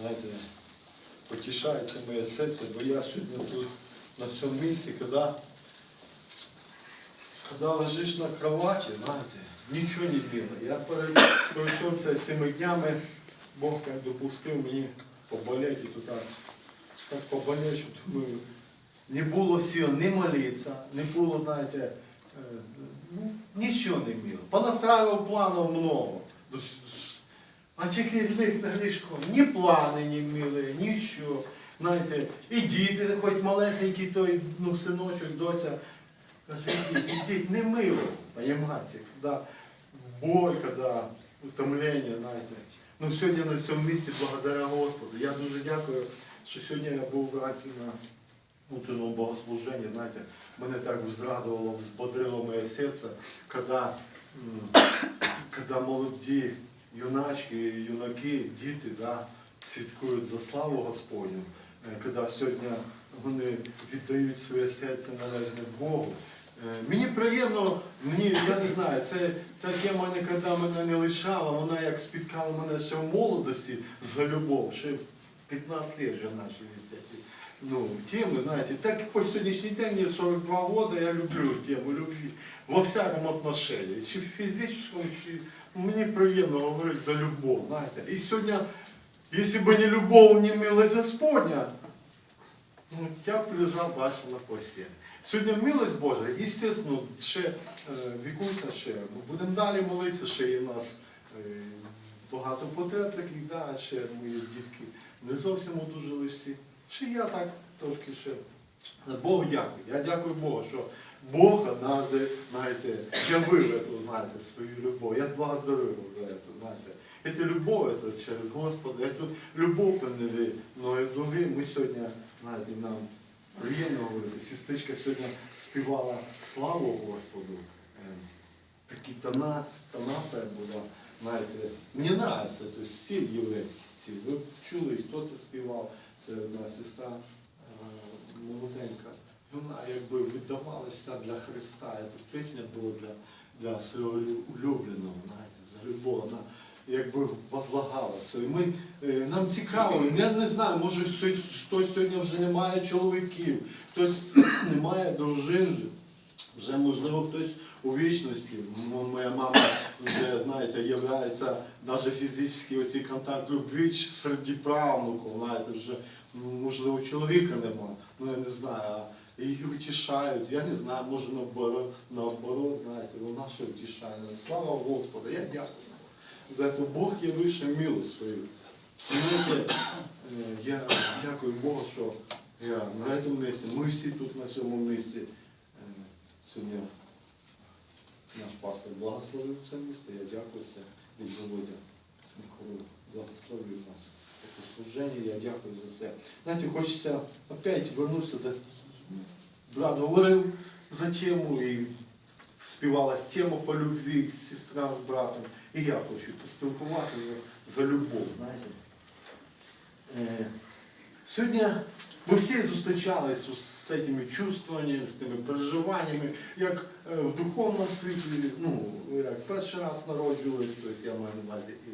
знаєте, потішається моє серце, бо я сьогодні тут на цьому місці, коли, коли лежиш на кроваті, знаєте, нічого не біло. Я пройшовся цими днями, Бог як допустив мені поболіти тут. Так, що думаю, не було сил не молитися, не було, знаєте, е, ну, нічого не було. Понастраював планів много. А тільки ліг на ліжко, ні плани не мили, нічого. Знаєте, і діти, хоч малесенький той, ну, синочок, доця, ідіть, не мило, понимаете, когда боль, когда утомлення, знаєте. Ну, сьогодні на цьому місці, благодаря Господу. Я дуже дякую, що сьогодні я був вранці на утренному богослуженні, знаєте, мене так взрадувало, взбодрило моє серце, коли молоді юначки, юнаки, діти да, святкують за славу Господню, е, коли сьогодні вони віддають своє серце належне Богу. Е, Мені приємно, мені, я не знаю, це, ця тема ніколи мене не лишала, вона як спіткала мене ще в молодості за любов, ще в 15 років вже почали ці ну, теми, знаєте. Так по сьогоднішній день мені 42 роки, я люблю тему любви во всякому отношении, чи в фізичному, чи мені приємно говорити за любов, знаєте. І сьогодні, якщо б не любов, не милость Господня, ну, я б лежав далі на постелі. Сьогодні милость Божа, звісно, ще е, вікуйся ще. Будемо далі молитися, ще є в нас е, багато потреб таких, да, ще мої дітки не зовсім одужали всі. Ще я так трошки ще. Богу дякую. Я дякую Богу, що Бог однажды, знаєте, явив эту, знаєте, свою любов. Я благодарю його за це, знаєте. Эта любов это через Господа, эту любов приняли мною другі. Ми сьогодні, знаєте, нам приємно говорити. Сестричка сьогодні співала славу Господу. Е, Такі тона, тонація була, знаєте, мені нравиться, то стиль єврейський стиль. Ви чули, хто це співав, це одна сестра е, молоденька. Вона якби віддавалася для Христа. Тут пісня була для, для свого улюбленого, знаєте, за любов. Вона якби возлагалася. І ми, е, нам цікаво, я не знаю, може хтось хтось сьогодні вже не має чоловіків, хтось не має дружин. Вже можливо хтось у вічності. Моя мама вже, знаєте, являється навіть фізичний оцей контакт любві серед правнуків, знаєте, вже можливо чоловіка нема, ну я не знаю. а Їх утішають, я не знаю, може наоборот, наоборот, знаєте, вона ще утішає. Слава Господу, я дякую. За це Бог явивши милость свою. Знаєте, е, я дякую Богу, що я на цьому місці, ми всі тут на цьому місці. Сьогодні наш пастор благословив це місто. Я дякую це від Володя Миколу. Благословив нас. Таке служення, я дякую за це. Знаєте, хочеться опять вернутися до брат говорив за тему і співалась тема по любві, сестра з братом. І я хочу поспілкуватися за, любов, знаєте. Е, Сьогодні ми всі зустрічали зустрічалися з цими чувствами, з тими переживаннями, як е, в духовному світі, ну, як перший раз народжувались, тобто я маю на увазі і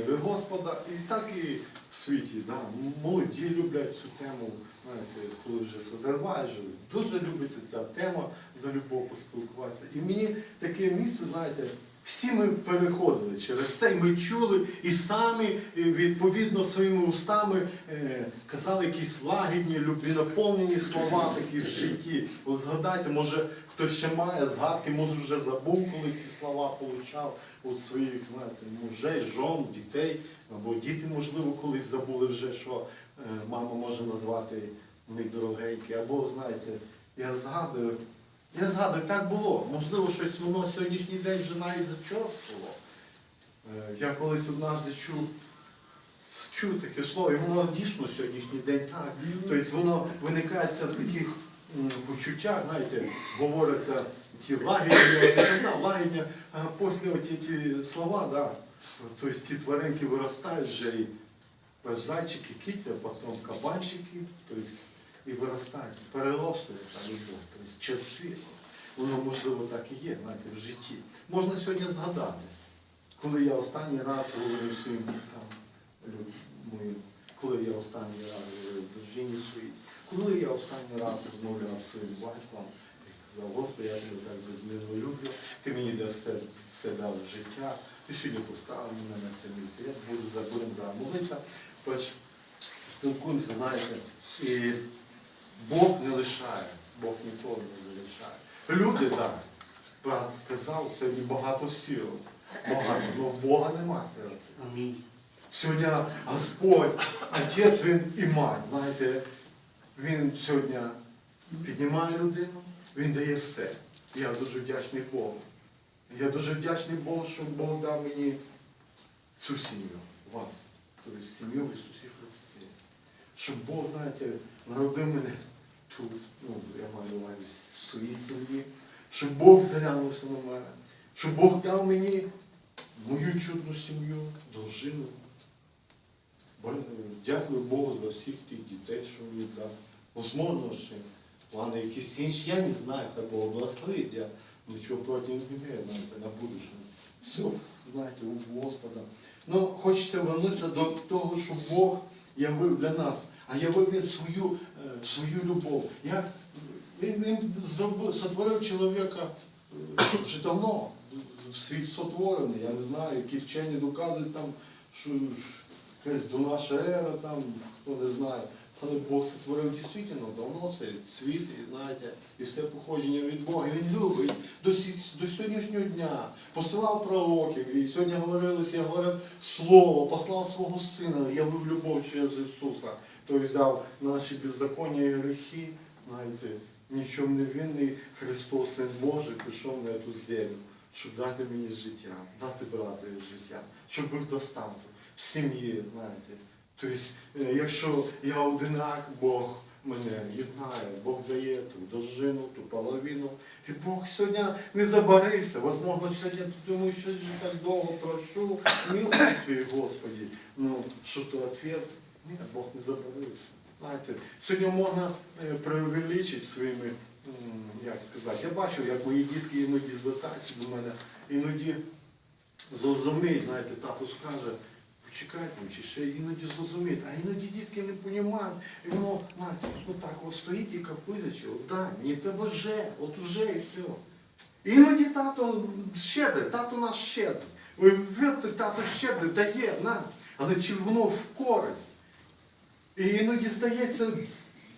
е, в Господа, і так і в світі. Да. Молоді люблять цю тему, знаєте, коли вже созріваєш, дуже любиться ця тема за любов поспілкуватися. І мені таке місце, знаєте, всі ми переходили через це, і ми чули і самі відповідно своїми устами е, казали якісь лагідні, любвінаповнені слова такі в житті. От згадайте, може хтось ще має згадки, може вже забув, коли ці слова получав від своїх знаєте, мужей, жон, дітей, або діти, можливо, колись забули вже, що е, мама може назвати мій дорогенький, або знаєте, я згадую. Я згадую, так було. Можливо, щось воно сьогоднішній день вже навіть зачорствувало. Е, Я колись однажды чув, чув таке слово, і воно дійсно сьогоднішній день так. Тобто воно виникає в таких почуттях, знаєте, говоряться ті лагідні, я вже казав, лагідні, а після оті ті слова, да, тобто ті тваринки виростають вже і зайчики, кіті, потім кабанчики, тобто і виростають, перерослює та любов, тобто через світло. Воно, можливо, так і є, знаєте, в житті. Можна сьогодні згадати, коли я останній раз говорив своїм лю- моїм останній раз говорив дружині своїй? Коли я останній раз розмовляв своїм батьком, і казав, Господи, я тебе так безмірно люблю, ти мені дав все, все дав життя, ти сьогодні поставив мене на це місце, я буду за будемо молитися, спілкуємося, знаєте, і Бог не лишає, Бог ніколи не залишає. Люди, так, брат сказав, сьогодні багато сил, багато, але в Бога нема. Амінь. Сьогодні Господь, Отець Він і мать, знаєте, Він сьогодні піднімає людину, Він дає все. Я дуже вдячний Богу. Я дуже вдячний Богу, що Бог дав мені цю сім'ю, вас, тобто сім'ю в Ісусі Христі. Щоб Бог, знаєте, народив мене тут, ну, я маю увазі в своїй сім'ї, щоб Бог зглянувся на мене, щоб Бог дав мені мою чудну сім'ю, дружину. Дякую Богу за всіх тих дітей, що мені дав. Возможно, ще плани якісь інші. Я не знаю, хай Бог благословить. Я нічого проти не маю, знаєте, на будущее. Все, знаєте, у Господа. Ну, хочеться вернутися до того, що Бог явив для нас, а явив він свою, е, свою любов. Я, він, він сотворив чоловіка е, вже давно, світ сотворений, я не знаю, які вчені доказують там, що якась до наша ера, там, хто не знає. Але Бог сотворив дійсно давно цей світ, і знаєте, і все походження від Бога. Він любить до, до сьогоднішнього дня. Посилав пророків, і сьогодні говорилося, я говорив слово, послав свого сина, явив любов через Ісуса. Той взяв наші беззаконня і гріхи, знаєте, нічим не винний Христос, Син Божий, пішов на цю землю, щоб дати мені життя, дати братові життя, щоб був достаток в сім'ї, знаєте. Тобто, е, якщо я одинак, Бог мене єднає, Бог дає ту дожину, ту половину. І Бог сьогодні не забарився. Возможно, сьогодні ти думаєш, що я так довго прошу, милості твої, Господі. Ну, що то ответ? Ні, Бог не забарився. Знаєте, сьогодні можна е, преувеличити своїми, як сказати, я бачу, як мої дітки іноді звертаються до мене, іноді зрозуміють, знаєте, тато скаже, почекайте, чи ще іноді зрозуміють, а іноді дітки не розуміють, і воно, знаєте, ну так от стоїть і капизячи, от дай, мені тебе вже, от уже і все. Іноді тато щедрий, тато наш щедрий. Тато щедрий, дає нам, але чи воно в користь? І іноді здається,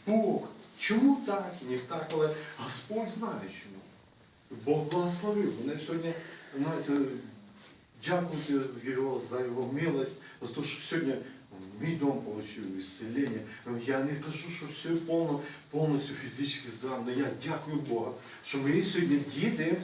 Бог, чому так і не так, але Господь знає чому. Бог благословив. Мене сьогодні, знаєте, дякувати його за його милость, за те, що сьогодні мій дом отримав ісцелення. Я не кажу, що все повно, повністю фізично здраво, але я дякую Богу, що мої сьогодні діти,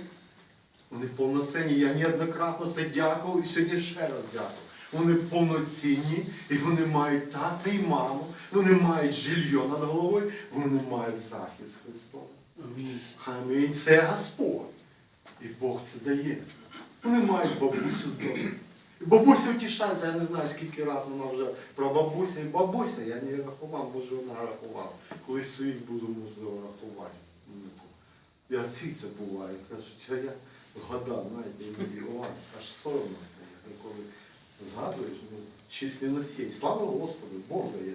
вони повноцінні. Я неоднократно це дякував і сьогодні ще раз дякую. Вони повноцінні, і вони мають тата і маму, вони мають жилье над головою, вони мають захист Христовий. Амінь. Амінь. Це Господь. І Бог це дає. Вони мають бабусю вдома. І бабуся втішається, я не знаю, скільки разів вона вже про бабусю. І бабуся, я не рахував, може вона рахувала. Колись своїх буду, можливо, рахувати. Я всіх це буває. Кажуть, а я вгадав, знаєте, іноді ой, аж соромно стає, згадуєш, ну, численність. Слава Господу, Бог дає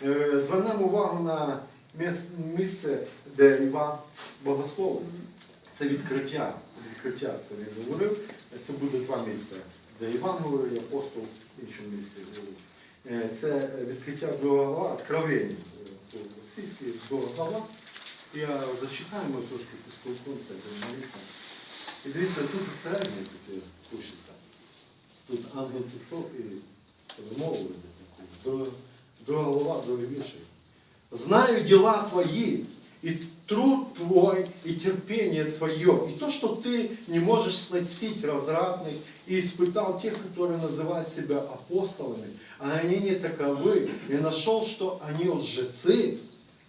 це. Е, Звернемо увагу на місце, де Іван Богослов. Це відкриття. Відкриття це він говорив. Це буде два місця, де Іван говорив, і апостол в іншому місці говорив. Е, Це відкриття глава, откровення. Російський друга глава. Я зачитаю, трошки поспілкуємося, молитися. І дивіться, тут старання таке пишеться. Тут ангел пішов і перемовив таку. Друга глава, другий віршик. Знаю дела твои, и труд твой, и терпение твое, и то, что ты не можешь сносить развратных, и испытал тех, которые называют себя апостолами, а они не таковы, и нашел, что они лжецы.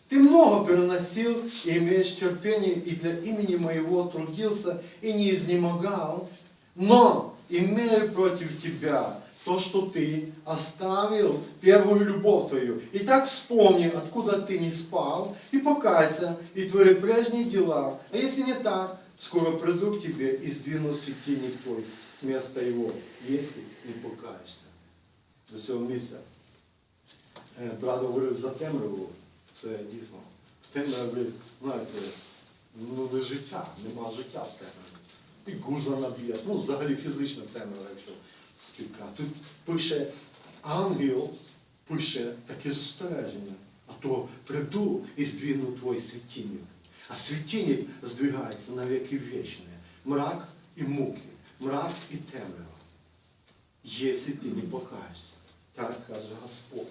Ты много переносил и имеешь терпение, и для имени моего трудился и не изнемогал, но имею против тебя то, что ты оставил первую любовь твою. Итак, вспомни, откуда ты не спал, и покайся, и твори прежние дела. А если не так, скоро приду к тебе и сдвину светильник твой с места его, если не покаешься. До цього місця. Е, Брат говорив за темряву, це дійсно. В темряві, знаєте, ну не життя, нема життя в темряві. І гуза наб'є, ну взагалі фізична темрява, якщо скільки. Тут пише ангел, пише таке застереження, а то приду і здвину твій світильник. А світильник здвигається на віки вічні. Мрак і муки, мрак і темрява. Якщо ти не покаєшся, так каже Господь.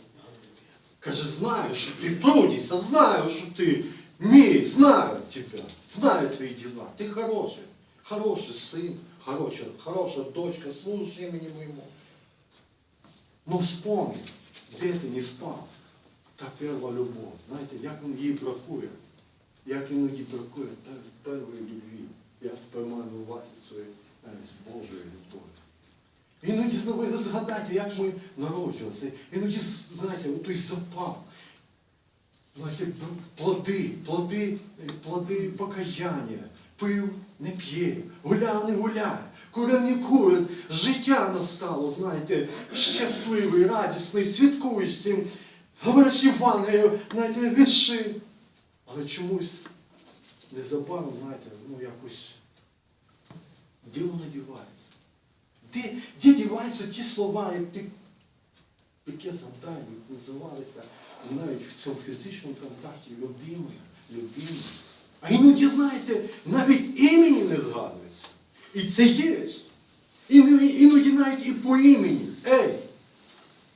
Каже, знаю, що ти трудишся, знаю, що ти мій, знаю тебе, знаю твої діла. Ти хороший, хороший син, хороша, хороша дочка, служи імені моєму. Ну вспомни, де ти не спав? Та перша любов. Знаєте, як він їй бракує, як іноді бракує пер- першої любві. Я тепер маю на увазі цієї Божої любові. Іноді знову згадайте, як ми народжувалися. Іноді, знаєте, той запал. Знаєте, плоди, плоди, плоди покаяння. Пив, не п'є, гуляв, не гуляє, курив, не курить. Життя настало, знаєте, щасливий, радісний, святкуєш цим, говориш Євангелію, знаєте, вірши. Але чомусь незабаром, знаєте, ну якось дивно дівається. Де, де діваються ті слова, як ти яке завдання називалися навіть в цьому фізичному контакті любимий, любимий. А іноді, знаєте, навіть імені не згадується. І це є. Іноді, навіть і по імені. Ей,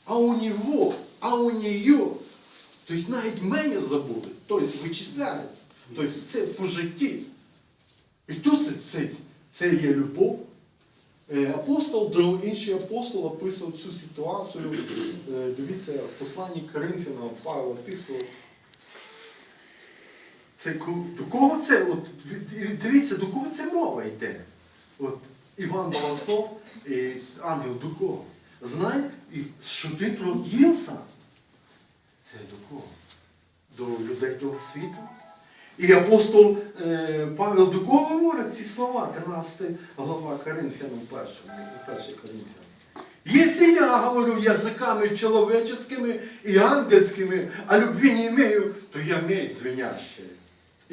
а у нього, а у нее. Тобто навіть мене забули, тобто вичисляється. Тобто це по житті. І тут це, це, це є любов. Е, Апостол, інший апостол описував цю ситуацію. Е, Дивіться, посланні Коринфянам Павло описував. Це до кого це? От, дивіться, до кого це мова йде? От, Іван і ангел до кого? Знай, і що ти трудився. Це до кого? До людей того світу? І апостол е, Павел до кого говорить ці слова? 13 глава Коринфянам 1, 1 Коринфянам. Если я говорю языками человеческими и ангельскими, а любви не имею, то я медь звенящая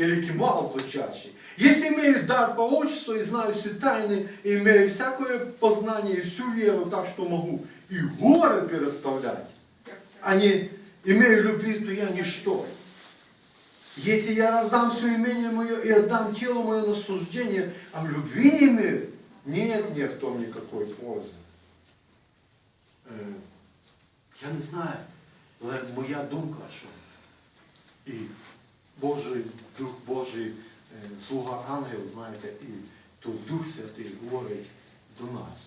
или кимал звучащий. Если имею дар пророчества и знаю все тайны, и имею всякое познание и всю веру, так что могу и горы переставлять, а не имею любви, то я ничто. Если я раздам все имение мое и отдам тело мое на суждение, а в любви не имею, нет мне в том никакой пользы. Е, Я не знаю, але моя думка, що і Божий, Дух Божий, е, слуга ангел, знаєте, і то Дух Святий говорить до нас,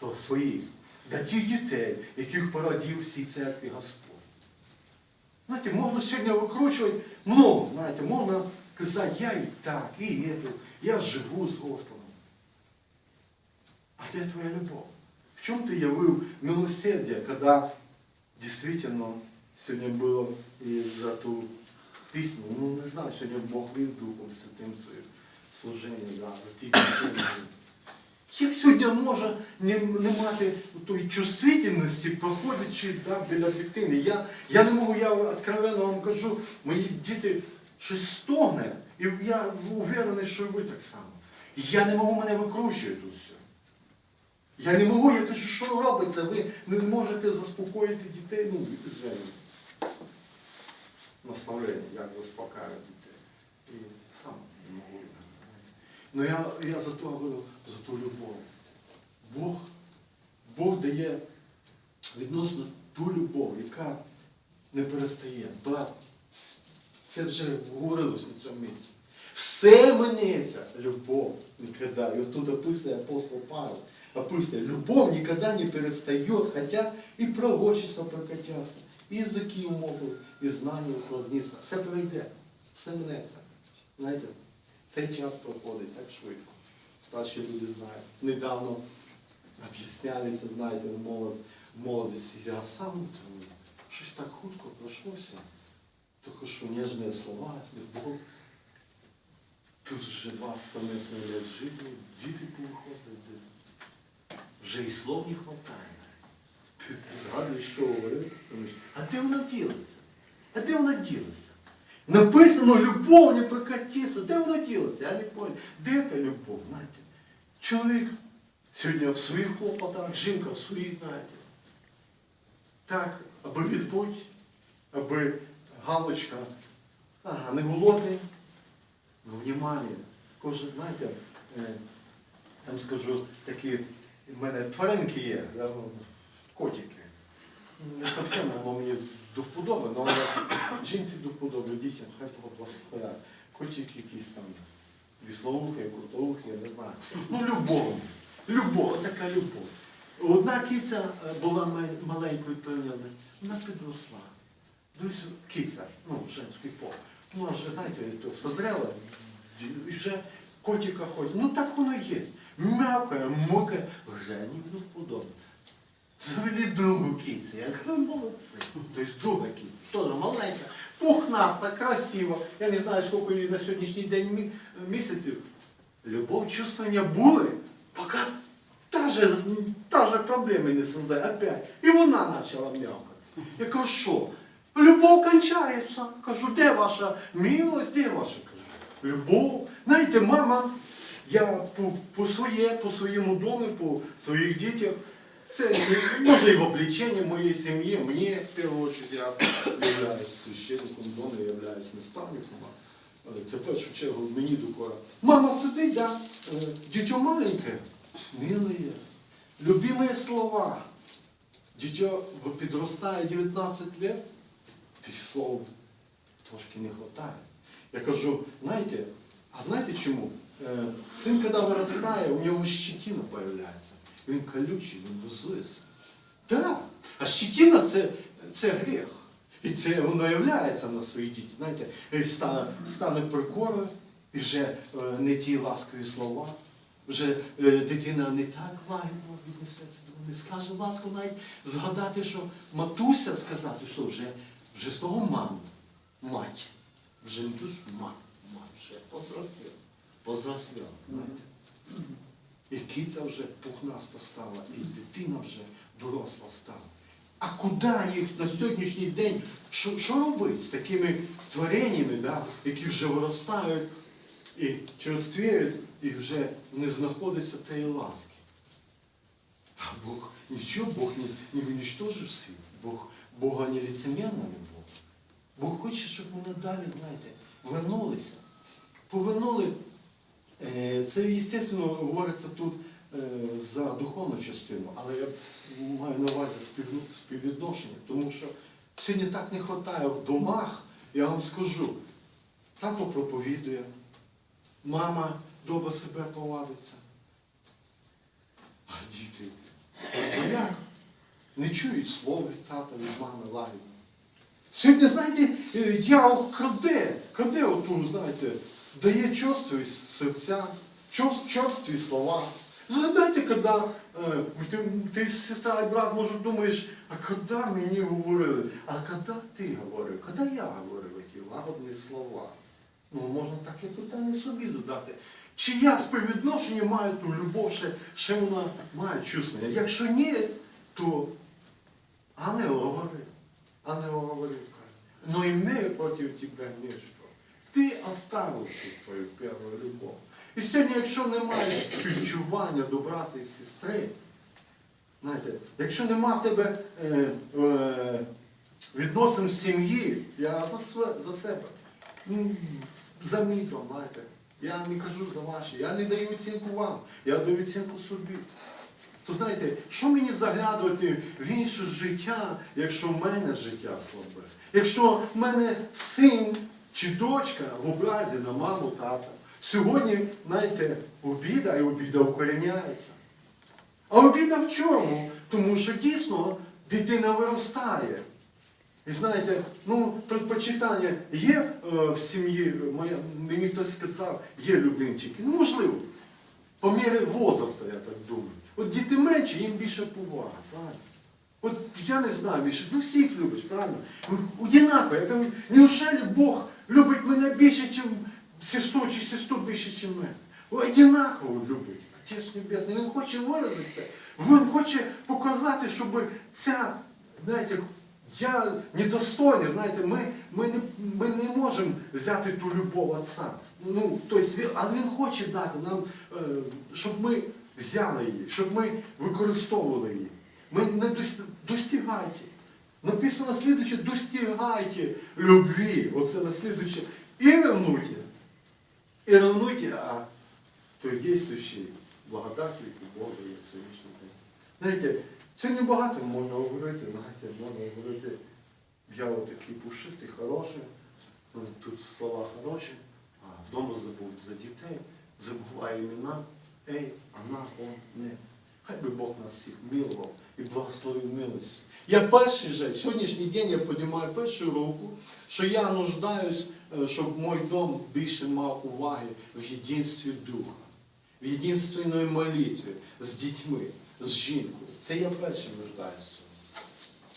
до своїх, до тих дітей, яких породив в цій церкві Господь. Знаєте, можна сьогодні викручувати много, знаєте, можна казати, я і так, і ету, я живу з Господом. А де твоя любов? В чем ты явил милосердие, когда действительно сегодня было и за ту пісню, ну не знаю, сьогодні Бог вів Духом Святим своє служення за, за ті пісні. Як сьогодні може не, не мати тої чувствительності, проходячи да, біля дитини? Я, я не можу, я откровенно вам кажу, мої діти щось стогне, і я уверений, що ви так само. Я не можу мене викручувати тут все. Я не можу, я кажу, що робиться? Ви не можете заспокоїти дітей, ну, звичайно. Наставлення, як заспокоювати дітей. І сам не можу. Ну я, я за то говорю, за ту любов. Бог, Бог дає відносно ту любов, яка не перестає. Брат, це вже говорилось на цьому місці. Все минеться, любов никогда. И вот тут описывает апостол Павел, описывает, любовь никогда не перестает, хотя и пророчества прокатятся, і язики умовили, і знання укладніться. Все пройде, все минеться. Знаєте, цей час проходить так швидко. Старші люди знають. Недавно об'яснялися, знаєте, в молод, молодості. Я сам думаю, щось так хутко пройшлося. Тільки що ніжні слова, любов. Тут вже вас совместно лет жити, діти повиходять десь. Вже і слов не хватає. Згадуєш, що говорив? А де воно ділося? А де воно ділося? Написано любов не прокатиться. Де воно ділося? Я не понял. Де та любов? Знаєте? Чоловік сьогодні в своїх клопотах, жінка в своїх, знаєте. Так, аби відбудь, аби галочка, ага, не голодний, ну, внимание. Кожен, знаєте, е, я скажу, такі в мене тваринки є, ну, котики. Не зовсім воно мені до вподоби, але жінці до вподоби, дійсно, хай благословять. Котик якийсь там віслоухий, куртоухий, я не знаю. Ну, любов. Любов, така любов. Одна киця е, була маленькою певною, вона підросла. Дивись, киця, ну, женський пол. Ну, а вже, знаєте, созрела, і вже котика ходить. Ну так воно є. М'якає, мокає, вже ні в вподоби. Завели другу кицю, яка молодці. Тобто друга киця, теж маленька, пухнаста, красива. Я не знаю, скільки їй на сьогоднішній день місяців. Любов, чувствования були, поки та же, та же проблеми не создає. Опять. І вона почала м'явкати. Я кажу, що? Любов кончається. Кажу, де ваша милость, де ваша? Кажу, любов. Знаєте, мама, я по, по своє, по своєму дому, по своїх дітях, це не- може і в обличенні моєї сім'ї, мені в першу чергу я являюсь священником дому, я являюсь наставником. Але Це в першу чергу мені докора. Мама сидить, да, е, дитё маленьке, милые, любимые слова. Дитё ви- підростає 19 лет, тих слов трошки не вистачає. Я кажу, знаєте, а знаєте чому? Е, Син, коли виростає, у нього щетина з'являється. Він колючий, він вузується. Так. А щетина це, це гріх. І це воно являється на своїй діті. Знаєте, стане, стане прикорою, і вже е, не ті ласкові слова, вже е, дитина не так лагідно віднесеться до не скаже ласку навіть згадати, що матуся сказати, що вже, вже того маму, мать. Вже не тут мать, мать вже позросла. Позросла, знаєте. І киця вже пухнаста стала, і дитина вже доросла стала. А куди їх на сьогоднішній день, що, що робити з такими твореннями, да, які вже виростають і черствіють, і вже не знаходиться тієї ласки? А Бог, нічого, Бог не, не уничтожив світ. Бог, Бога не лицемерна любов. Бог хоче, щоб ми надалі, знаєте, вернулися. Повернули Це, звісно, говориться тут е, за духовну частину, але я маю на увазі співвідношення, тому що сьогодні так не вистачає в домах, я вам скажу, тато проповідує, мама добре себе повадиться, а діти, як? Не чують слов від тата, від мами лагідно. Сьогодні, знаєте, е, дьявол краде, краде оту, знаєте, дає чувстві серця, чув- слова. Згадайте, коли е, ти, ти, сестра і брат, може, думаєш, а коли мені говорили, а коли ти говорив, коли я говорив ті лагодні слова? Ну, можна таке питання собі задати. Чи я співвідношення маю ту любов, ще, ще вона має чувствування? Якщо ні, то ангел говорив. Ангел говорив, каже, но имею против тебя нечто. Ти оставив тут твою першу любов. І сьогодні, якщо немає співчування до брата і сестри, знаєте, якщо нема тебе е, е, відносин в сім'ї, я за, за себе ну, замітив, знаєте, я не кажу за ваші, я не даю оцінку вам, я даю оцінку собі. То знаєте, що мені заглядувати в інше життя, якщо в мене життя слабе? Якщо в мене син чи дочка в образі на маму, тата. Сьогодні, знаєте, обіда і обіда укореняється. А обіда в чому? Тому що дійсно дитина виростає. І знаєте, ну, предпочитання є е, в сім'ї, моя, мені хтось сказав, є любимчики. Ну, можливо. По мірі возрасту, я так думаю. От діти менші, їм більше повага, правильно? От я не знаю більше, ну всіх любиш, правильно? Одинаково, я кажу, неужели Бог любить мене більше, ніж сестру, чи сестру більше, ніж мене? Одинаково любить. Отець Небесний, Він хоче виразити це Він хоче показати, щоб ця, знаєте, я недостойний, знаєте, ми, ми, не, ми не можемо взяти ту любов Отця. Ну, тобто, він, але Він хоче дати нам, е, щоб ми взяли її, щоб ми використовували її. Ми не дос- достигайте. Написано слідуюче, достигайте любві. Оце на слідуюче. І ревнуйте. І ревнуйте, а той дійствуючий благодатель і Бога є сьогоднішній день. Знаєте, сьогодні багато можна говорити, знаєте, можна говорити, я такий пушистий, хороший, ну, тут слова хороші, а вдома забув за дітей, забуваю імена, ей, вона, он, не. Хай би Бог нас всіх милував і благословив милостю. Я перший же, сьогоднішній день я піднімаю першу руку, що я нуждаюсь, е, щоб мій дом більше мав уваги в єдинстві Духа, в єдинственної молитві з дітьми, з жінкою. Це я перший цьому.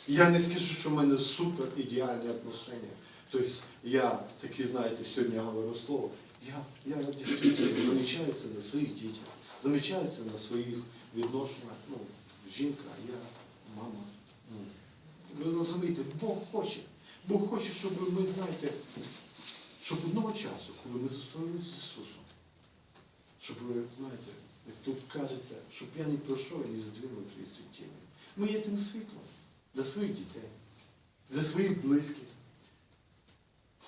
Я не скажу, що в мене супер ідеальні отношення. Тобто я такі, знаєте, сьогодні говорю слово. Я, я дійсно замічаю це на своїх дітях, замічаю це на своїх відношеннях. Ну, жінка, я, мама. Ну, ви розумієте, Бог хоче. Бог хоче, щоб ми, знаєте, щоб одного часу, коли ми зустрілися з Ісусом, щоб ви, знаєте, як тут кажеться, щоб я не пройшов і не здвинув твої світильні. Ми є тим світлом для своїх дітей, для своїх близьких.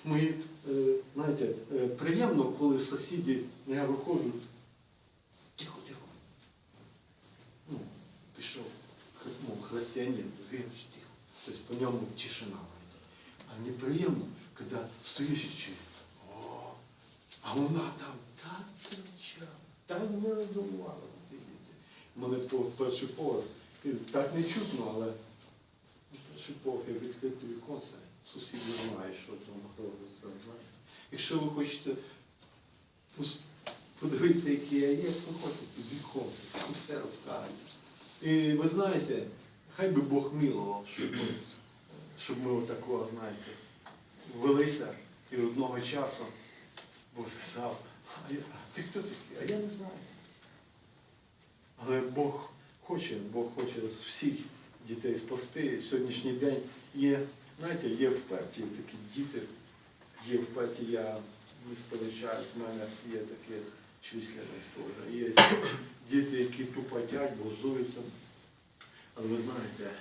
Ми, е, знаєте, е, приємно, коли сусіди, я виходжу, тихо, тихо. Ну, ну, християнин, віруч, тихо. Тобто по ньому тишина. знаєте. А неприємно, коли стоїш і чуєш, о, а вона там так кричала, так вирадувала. Мене по перший поверх, так не чутно, але перший поверх я відкрити віконце, сусід не знає, що там робиться, знаєте. Якщо ви хочете подивитися, який я є, приходьте під віконце, все розкажуть. І ви знаєте, хай би Бог милував, щоб ми, щоб ми отакого, знаєте, велися і одного часу Бог сказав, а я, а ти хто такий? А я не знаю. Але Бог хоче, Бог хоче всіх дітей спасти. Сьогоднішній день є, знаєте, є вперті такі діти, є вперті, я не сперечаюсь, в мене є таке численність теж. Діти, які тупотять, бозуються. Але ви знаєте,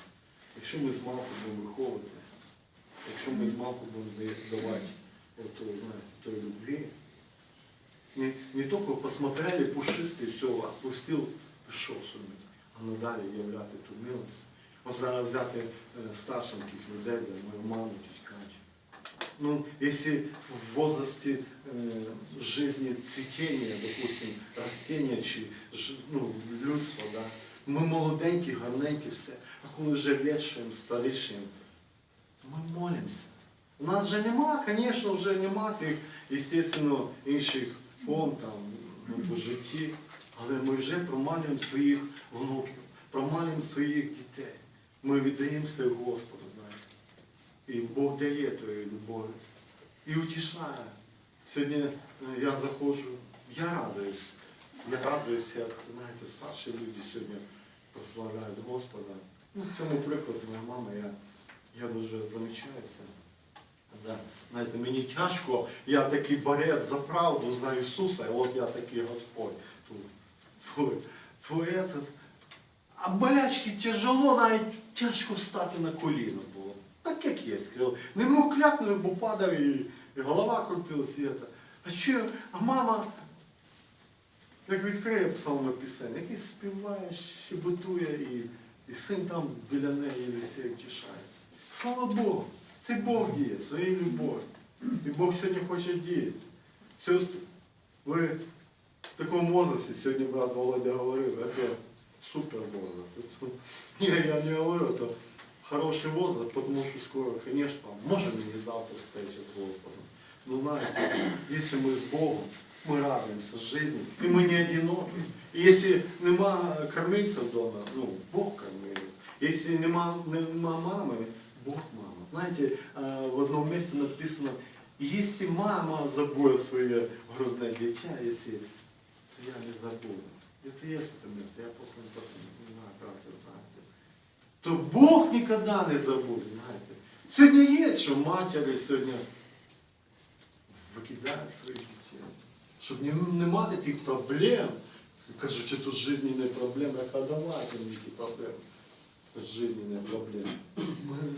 якщо ми з малку будемо виховувати, якщо ми з малку будемо давати оту, знаєте, той любві, не, не только посмотрели пушистый, все, отпустил, пішов собі, а надалі являти ту милость. Ось зараз взяти е, старшеньких людей, де мою маму, тіть Катю. Ну, если в возрасте э, жизни цветения, допустим, растения чи ну, людства, да, ми молоденькі, гарненькі, все, а коли вже лечшим, старішим, ми молимося. У нас же нема, звісно, вже нема тих, естественно, інших форм там ну, по житті, але ми вже промалюємо своїх внуків, промалюємо своїх дітей. Ми віддаємося Господу. І Бог дає тої любові. І утішає. Сьогодні е, я заходжу, я радуюсь. Я радуюсь, як знаєте, старші люди сьогодні прославляють Господа. Ну, цьому прикладі моя мама, я, я дуже замічаю це. Да. Знаєте, мені тяжко, я такий борець за правду, за Ісуса, і от я такий Господь. Твой, твой этот. А болячки тяжело, навіть тяжко стати на коліна було. Так як є. Не мог клякнути, бо падав і, і голова крутилась. А що, а мама, як відкриє псалми пісень, який співає, щебетує, і, і син там біля неї висить, тішається. Слава Богу! Це Бог діє, своєю любов'ю. І Бог сьогодні хоче діяти. Сестри, ви в такому возрасті, сьогодні брат Володя говорив, це супер возраст. Ні, я не говорю, это хороший возраст, потому что скоро, конечно, може мені завтра встреча з Господом. Но знаете, если мы с Богом, мы радуемся жизни, и мы не одиноки. И если нема кормильця вдома, ну, Бог кормилець. Если нема, нема мами, Бог мама. Знаете, э, в одном месте написано, если мама забула свое грудное дитя, если я не забуду. Это есть это место, я просто не, помню, То Бог ніколи не забуде, знаєте. Сьогодні є, що матері сьогодні викидають своїх дітей. Щоб не, мати тих проблем. Кажуть, що тут жизненні проблеми, а давайте мені ті проблеми. Жизненні проблеми.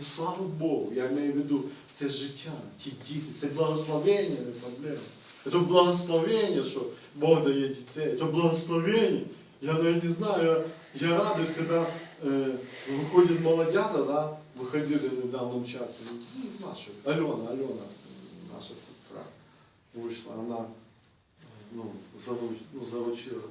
Слава Богу, я маю в виду, це життя, ті діти, це благословення, не проблема. Це благословення, що Бог дає дітей. Це благословення. Я навіть не знаю, я, я радуюсь, коли е, виходять молодята, да, виходили недавно часу. Ну, не знаю, що. Альона, Альона, наша сестра, вийшла, вона ну, заруч, ну, заручила,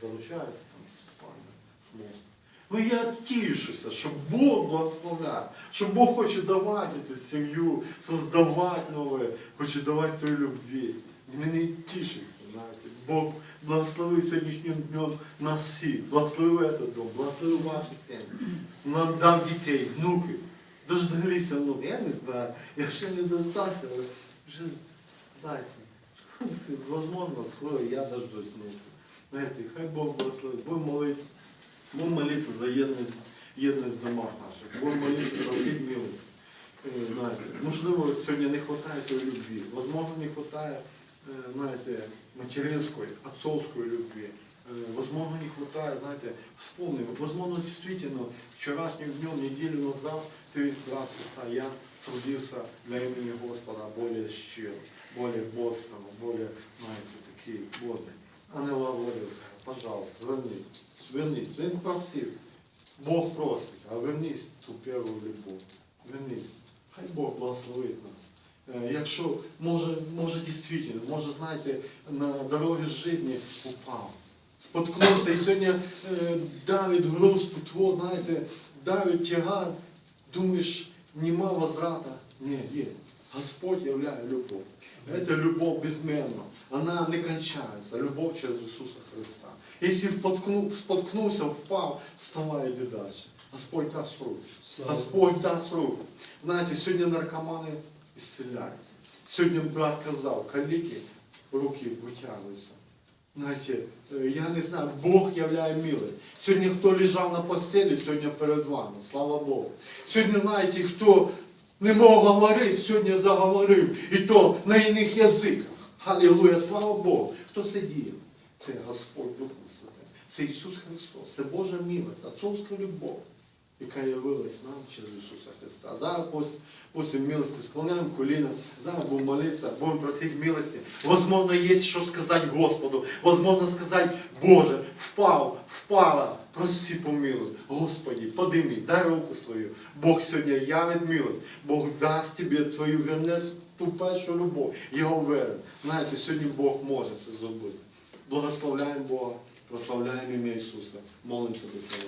заручається там з паном, з мостом. Ну я тішуся, що Бог благословляє, що Бог хоче давати цю сім'ю, создавати нове, хоче давати той любві. Мені тішиться, знаєте. Бог благословив сьогоднішнім днем нас всіх, благословив этот дом, благословив ваші сім'ї. Нам дав дітей, внуки. Дождалися внуки. Я не знаю, я ще не дождався, але вже, знаєте, возможно, скоро я дождусь внуки. Знаєте, хай Бог благословить, будемо молитися. Будемо молитися за єдність, єдність в домах наших. Будемо молитися, просити милость. Е, Знаєте, можливо, сьогодні не вистачає тої любві. Возможно, не вистачає, е, знаєте, материнської, отцовської любві. Е, Возможно, не хватает, знаете, вспомнил, возможно, действительно, вчерашним днем, неделю назад, ты, брат, сестра, я трудился для имени Господа более щиро, более бодрственно, более, знаете, такие водные. Ангела говорил, пожалуйста, вернись, вернись. Він просив, Бог просить, а вернись ту перву любов. Вернись. Хай Бог благословить нас. Е, Якщо, може, може дійсно, може, знаєте, на дорогі житті упав, споткнувся і сьогодні е, давить груз твого, знаєте, давить тягар, думаєш, нема возврата. Ні, є. Господь являє любов. Это любовь безмерна. Она не кончается. Любовь через Иисуса Христа. Если споткну, споткнулся, впав, вставай, иди дальше. Господь даст руку. Господь даст руку. Знаєте, сьогодні наркомани исцеляются. Сьогодні брат казав, каліки руки витягуються. Знаєте, е, я не знаю, Бог являє милость. Сьогодні хто лежав на постелі, сьогодні перед вами, слава Богу. Сьогодні, знаєте, хто не мог говорити, сьогодні заговорив. І то на іних язиках. Халілуя, слава Богу. Хто діє? Це Господь Дух Святий. Це Ісус Христос. Це Божа милость, отцовська любов, яка явилась нам через Ісуса Христа. А зараз після милості склоняємо коліна, зараз будемо молитися, будемо просити милості. Возможно, є що сказати Господу. Возможно сказати, Боже, впав, впала, проси помилуй. Господи, подими, дай руку свою. Бог сьогодні явить милость. Бог дасть тобі твою вернець ту першу любов, його веру. Знаєте, сьогодні Бог може це зробити. Благословляємо Бога, прославляємо ім'я Ісуса, молимося до Тебе.